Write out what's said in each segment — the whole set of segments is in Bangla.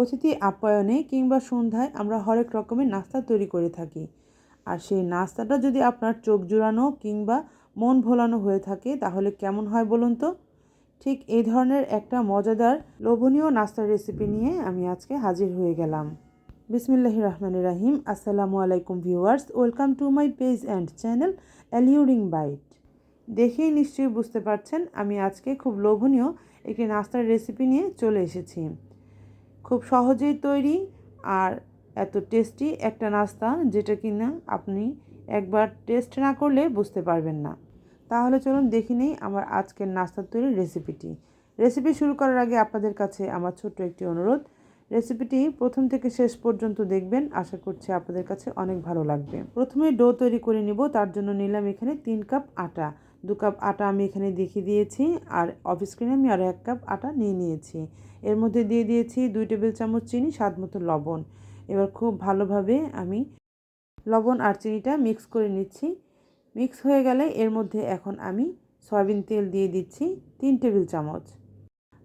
অতিথি আপ্যায়নে কিংবা সন্ধ্যায় আমরা হরেক রকমের নাস্তা তৈরি করে থাকি। আর সেই নাস্তাটা যদি আপনার চোখ জুড়ানো কিংবা মন ভোলানো হয়ে থাকে, তাহলে কেমন হয় বলুন তো? ঠিক এই ধরনের একটা মজাদার, লোভনীয় নাস্তার রেসিপি নিয়ে আমি আজকে হাজির হয়ে গেলাম। বিসমিল্লাহ রহমান রাহিম। আসসালামু আলাইকুম viewers. Welcome to my page and channel alluring bite. দেখেই নিশ্চয়ই বুঝতে পারছেন, আমি আজকে খুব লোভনীয় একটি নাস্তার রেসিপি নিয়ে চলে এসেছি। খুব সহজেই তৈরি আর এত টেস্টি একটা নাস্তা যেটা কিনা আপনি একবার টেস্ট না করলে বুঝতে পারবেন না। তাহলে চলুন দেখে নেই আমার আজকের নাস্তা তৈরির রেসিপিটি। রেসিপি শুরু করার আগে আপনাদের কাছে আমার ছোট্ট একটি অনুরোধ। রেসিপিটি প্রথম থেকে শেষ পর্যন্ত দেখবেন, আশা করছি আপনাদের কাছে অনেক ভালো লাগবে। প্রথমে ডো তৈরি করে নিব, তার জন্য নিলাম এখানে তিন কাপ আটা। দু কাপ আটা আমি এখানে দেখিয়ে দিয়েছি আর অফ স্ক্রিনে আমি আরও এক কাপ আটা নিয়ে নিয়েছি। এর মধ্যে দিয়ে দিয়েছি দুই টেবিল চামচ চিনি, স্বাদ মতো লবণ। এবার খুব ভালোভাবে আমি লবণ আর চিনিটা মিক্স করে নিচ্ছি। মিক্স হয়ে গেলে এর মধ্যে এখন আমি সয়াবিন তেল দিয়ে দিচ্ছি তিন টেবিল চামচ।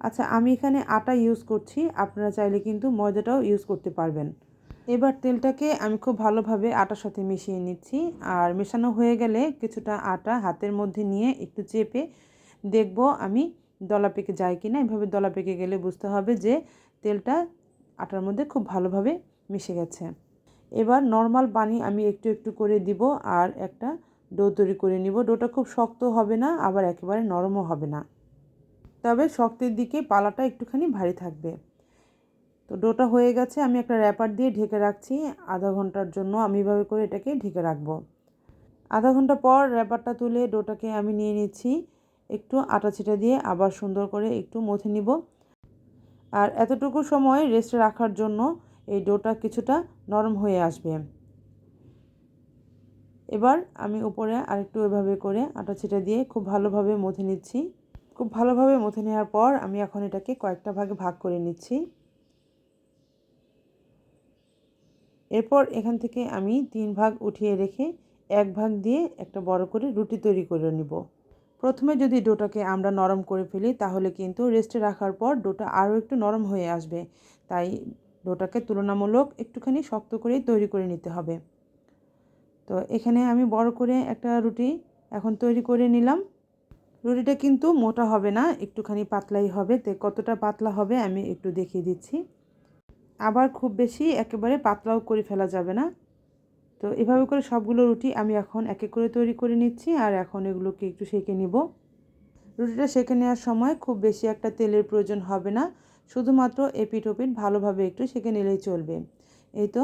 আচ্ছা আমি এখানে আটা ইউজ করছি, আপনারা চাইলে কিন্তু ময়দাটাও ইউজ করতে পারবেন। এবার তেলটাকে আমি খুব ভালোভাবে আটার সাথে মিশিয়ে নিচ্ছি। আর মেশানো হয়ে গেলে কিছুটা আটা হাতের মধ্যে নিয়ে একটু চেপে দেখব আমি দলা পেকে যায় কি না এভাবে দলা পেকে গেলে বুঝতে হবে যে তেলটা আটার মধ্যে খুব ভালোভাবে মিশে গেছে। এবার নর্মাল পানি আমি একটু একটু করে দিব আর একটা ডো তৈরি করে নিব। ডোটা খুব শক্ত হবে না, আবার একেবারে নরমও হবে না। তবে শক্তের দিকে পালাটা একটুখানি ভারী থাকবে। তো ডোটা হয়ে গেছে, আমি একটা র্যাপার দিয়ে ঢেকে রাখছি। আধা ঘণ্টার জন্য আমি এভাবে করে এটাকে ঢেকে রাখব। আধা ঘণ্টা পর র্যাপারটা তুলে ডোটাকে আমি নিয়ে নিচ্ছি। একটু আটা ছিটা দিয়ে আবার সুন্দর করে একটু মথে নিব। আর এতটুকু সময় রেস্টে রাখার জন্য এই ডোটা কিছুটা নরম হয়ে আসবে। এবার আমি উপরে আরেকটু এভাবে করে আটা ছিটা দিয়ে খুব ভালোভাবে মথে নিচ্ছি। খুব ভালোভাবে মথে নেওয়ার পর আমি এখন এটাকে কয়েকটা ভাগে ভাগ করে নিচ্ছি। এরপর এখান থেকে আমি তিন ভাগ উঠিয়ে রেখে এক ভাগ দিয়ে একটা বড় করে রুটি তৈরি করে নিব। প্রথমে যদি ডোটাকে আমরা নরম করে ফেলি, তাহলে কিন্তু রেস্টে রাখার পর ডোটা আরও একটু নরম হয়ে আসবে। তাই ডোটাকে তুলনামূলক একটুখানি শক্ত করেই তৈরি করে নিতে হবে। তো এখানে আমি বড় করে একটা রুটি এখন তৈরি করে নিলাম। রুটিটা কিন্তু মোটা হবে না, একটুখানি পাতলাই হবে। তো কতটা পাতলা হবে আমি একটু দেখিয়ে দিচ্ছি। আবার খুব বেশি একেবারে পাতলাও করে ফেলা যাবে না। তো এভাবে করে সবগুলো রুটি আমি এখন এক করে তৈরি করে নিচ্ছি আর এখন এগুলোকে একটু সেঁকে নিব। রুটিটা সেঁকে নেওয়ার সময় খুব বেশি একটা তেলের প্রয়োজন হবে না, শুধুমাত্র এপিট ওপিট ভালোভাবে একটু সেঁকে নিলেই চলবে। এই তো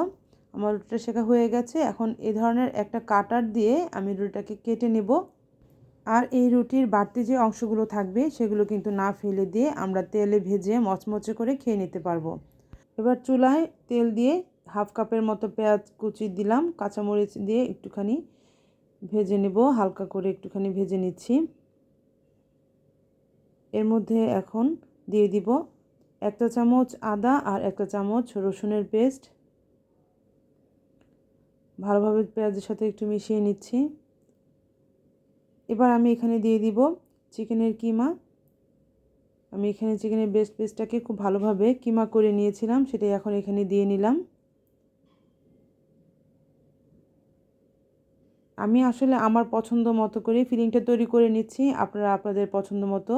আমার রুটিটা শেখা হয়ে গেছে, এখন এ ধরনের একটা কাটার দিয়ে আমি রুটিটাকে কেটে নেব। আর এই রুটির বাড়তি যে অংশগুলো থাকবে সেগুলো কিন্তু না ফেলে দিয়ে আমরা তেলে ভেজে মচমচে করে খেয়ে নিতে পারব। এবার চুলায় তেল দিয়ে হাফ কাপের মতো পেঁয়াজ কুচি দিলাম, কাঁচামরিচ দিয়ে একটুখানি ভেজে নেব, হালকা করে একটুখানি ভেজে নিচ্ছি। এর মধ্যে এখন দিয়ে দিব একটা চামচ আদা আর একটা চামচ রসুনের পেস্ট। ভালোভাবে পেঁয়াজের সাথে একটু মিশিয়ে নিচ্ছি। এবার আমি এখানে দিয়ে দিব চিকেনের কিমা। আমি এখানে চিকেনের বেস্ট পেস্টটাকে খুব ভালোভাবে কিমা করে নিয়েছিলাম, সেটাই এখন এখানে দিয়ে নিলাম। আমি আসলে আমার পছন্দ মতো করে ফিলিংটা তৈরি করে নিচ্ছি। আপনারা আপনাদের পছন্দ মতো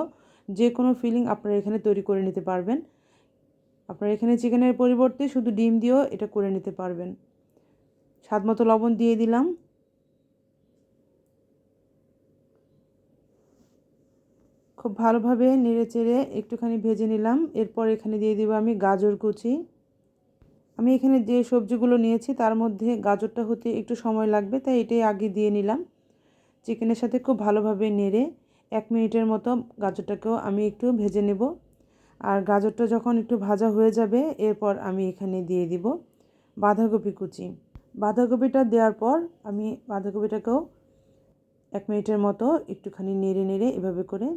যে কোনো ফিলিং আপনারা এখানে তৈরি করে নিতে পারবেন। আপনারা এখানে চিকেনের পরিবর্তে শুধু ডিম দিয়েও এটা করে নিতে পারবেন। স্বাদ মতো লবণ দিয়ে দিলাম। খুব ভালোভাবে নেড়ে চেড়ে একটুখানি ভেজে নিলাম। এরপর এখানে দিয়ে দিব আমি গাজর কুচি। আমি এখানে যে সবজিগুলো নিয়েছি তার মধ্যে গাজরটা হতে একটু সময় লাগবে, তাই এটাই আগে দিয়ে নিলাম। চিকেনের সাথে খুব ভালোভাবে নেড়ে এক মিনিটের মতো গাজরটাকেও আমি একটু ভেজে নেব। আর গাজরটা যখন একটু ভাজা হয়ে যাবে, এরপর আমি এখানে দিয়ে দিব বাঁধাকপি কুচি। বাঁধাকপিটা দেওয়ার পর আমি বাঁধাকপিটাকেও এক মিনিটের মতো একটুখানি নেড়ে নেড়ে এভাবে করে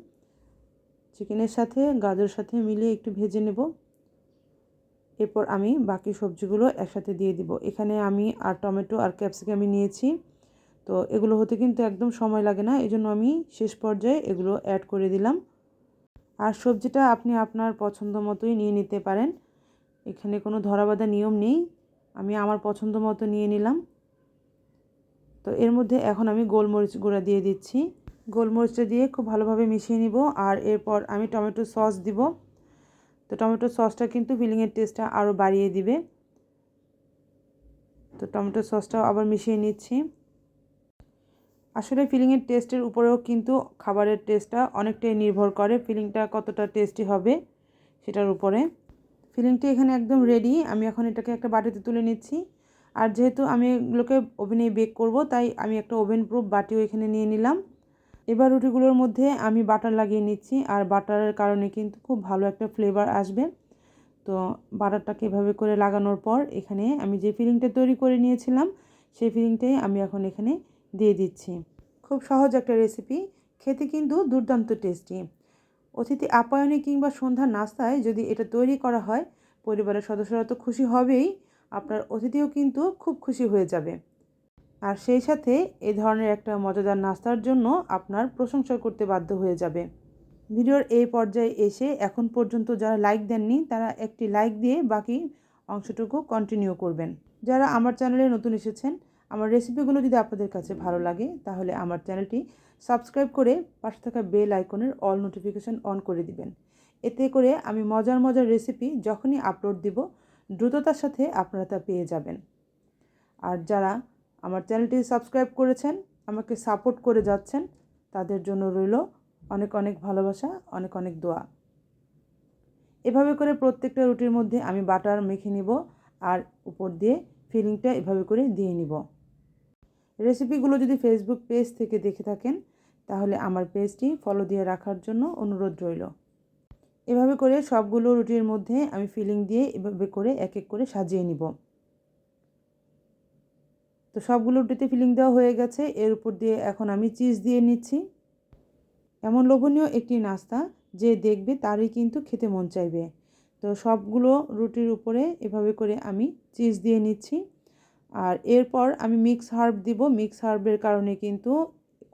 চিকেনের সাথে গাজর সাথে মিলিয়ে একটু ভেজে নেব। এরপর আমি বাকি সবজিগুলো একসাথে দিয়ে দিব। এখানে আমি আর টমেটো আর ক্যাপসিকামি নিয়েছি। তো এগুলো হতে কিন্তু একদম সময় লাগে না এই জন্য আমি শেষ পর্যায়ে এগুলো অ্যাড করে দিলাম। আর সবজিটা আপনি আপনার পছন্দ মতোই নিয়ে নিতে পারেন। এখানে কোনো ধরাবাধা নিয়ম নেই, আমি আমার পছন্দ মতো নিয়ে নিলাম। তো এর মধ্যে এখন আমি গোলমরিচ গুঁড়া দিয়ে দিচ্ছি। গোলমরিচটা দিয়ে খুব ভালোভাবে মিশিয়ে নিব আর এরপর আমি টমেটো সস দিব। তো টমেটো সসটা কিন্তু ফিলিংয়ের টেস্টটা আরও বাড়িয়ে দিবে। তো টমেটো সসটাও আবার মিশিয়ে নিচ্ছি। আসলে ফিলিংয়ের টেস্টের উপরেও কিন্তু খাবারের টেস্টটা অনেকটাই নির্ভর করে ফিলিংটা কতটা টেস্টি হবে সেটার উপরে। ফিলিংটি এখানে একদম রেডি আমি এখন এটাকে একটা বাটিতে তুলে নিচ্ছি। আর যেহেতু আমি এগুলোকে ওভেনে বেক করব, তাই আমি একটা ওভেন প্রুফ বাটিও এখানে নিয়ে নিলাম। এবার রুটিগুলোর মধ্যে আমি বাটার লাগিয়ে নিচ্ছি, আর বাটারের কারণে কিন্তু খুব ভালো একটা ফ্লেভার আসবে। তো বাটারটাকে এভাবে করে লাগানোর পর এখানে আমি যে ফিলিংটা তৈরি করে নিয়েছিলাম, সেই ফিলিংটাই আমি এখন এখানে দিয়ে দিচ্ছি। খুব সহজ একটা রেসিপি খেতে কিন্তু দুর্দান্ত টেস্টি অতিথি আপ্যায়নে কিংবা সন্ধ্যার নাস্তায় যদি এটা তৈরি করা হয়, পরিবারের সদস্যরা তো খুশি হবেই, আপনার অতিথিও কিন্তু খুব খুশি হয়ে যাবে। আর সেই সাথে এ ধরনের একটা মজাদার নাস্তার জন্য আপনার প্রশংসা করতে বাধ্য হয়ে যাবে। ভিডিওর এই পর্যায়ে এসে এখন পর্যন্ত যারা লাইক দেননি, তারা একটি লাইক দিয়ে বাকি অংশটুকু কন্টিনিউ করবেন। যারা আমার চ্যানেলে নতুন এসেছেন, আমার রেসিপিগুলো যদি আপনাদের কাছে ভালো লাগে, তাহলে আমার চ্যানেলটি সাবস্ক্রাইব করে পাশে থাকা বেল আইকনের অল নোটিফিকেশান অন করে দিবেন। এতে করে আমি মজার মজার রেসিপি যখনই আপলোড দিব, দ্রুততার সাথে আপনারা তা পেয়ে যাবেন। আর যারা আমার চ্যানেলটি সাবস্ক্রাইব করেছেন, আমাকে সাপোর্ট করে যাচ্ছেন, তাদের জন্য রইল অনেক অনেক ভালোবাসা, অনেক অনেক দোয়া। এভাবে করে প্রত্যেকটা রুটির মধ্যে আমি বাটার মেখে নিব আর উপর দিয়ে ফিলিংটা এভাবে করে দিয়ে নিব। রেসিপিগুলো যদি ফেসবুক পেজ থেকে দেখে থাকেন, তাহলে আমার পেজটি ফলো দিয়ে রাখার জন্য অনুরোধ রইল। এভাবে করে সবগুলো রুটির মধ্যে আমি ফিলিং দিয়ে এভাবে করে এক এক করে সাজিয়ে নিব। তো সবগুলো রুটিতে ফিলিং দেওয়া হয়ে গেছে। এর উপর দিয়ে এখন আমি চিজ দিয়ে নিচ্ছি। এমন লোভনীয় একটি নাস্তা, যে দেখবে তারই কিন্তু খেতে মন চাইবে। তো সবগুলো রুটির উপরে এভাবে করে আমি চিজ দিয়ে নিচ্ছি। আর এরপর আমি মিক্স হার্ব দিব। মিক্স হার্বের কারণে কিন্তু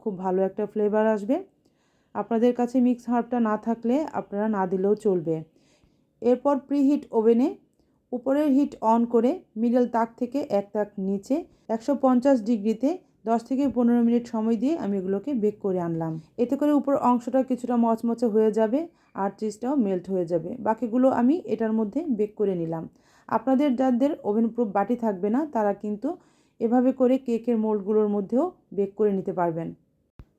খুব ভালো একটা ফ্লেভার আসবে। আপনাদের কাছে মিক্স হার্বটা না থাকলে আপনারা না দিলেও চলবে। এরপর প্রিহিট ওভেনে উপরের হিট অন করে মিডল তাক থেকে এক তাক নিচে একশো পঞ্চাশ ডিগ্রিতে দশ থেকে পনেরো মিনিট সময় দিয়ে আমি এগুলোকে বেক করে আনলাম। এতে করে উপর অংশটা কিছুটা মচমচে হয়ে যাবে, আর চিজটাও মেল্ট হয়ে যাবে। বাকিগুলো আমি এটার মধ্যে বেক করে নিলাম। আপনাদের যাদের ওভেন প্রুফ বাটি থাকবে না, তারা কিন্তু এভাবে করে কেকের মোল্ডগুলোর মধ্যেও বেক করে নিতে পারবেন।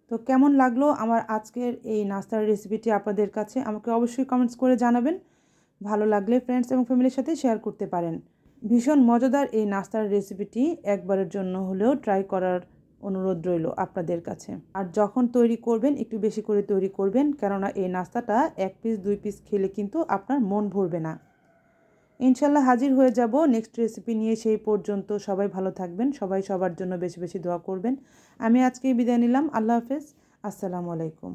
তো কেমন লাগল আমার আজকের এই নাস্তার রেসিপিটি আপনাদের কাছে? আমাকে অবশ্যই কমেন্টস করে জানাবেন। ভালো লাগলে ফ্রেন্ডস এবং ফ্যামিলির সাথে শেয়ার করতে পারেন। ভীষণ মজাদার এই নাস্তার রেসিপিটি একবারের জন্য হলেও ট্রাই করার অনুরোধ রইল আপনাদের কাছে। আর যখন তৈরি করবেন, একটু বেশি করে তৈরি করবেন, কেননা এই নাস্তাটা এক পিস দুই পিস খেলে কিন্তু আপনার মন ভরবে না। ইনশাল্লাহ হাজির হয়ে যাব নেক্সট রেসিপি নিয়ে সেই পর্যন্ত। সবাই ভালো থাকবেন, সবাই সবার জন্য বেশি বেশি দোয়া করবেন। আমি আজকেই বিদায় নিলাম, আল্লাহ হাফেজ, আসসালামু আলাইকুম।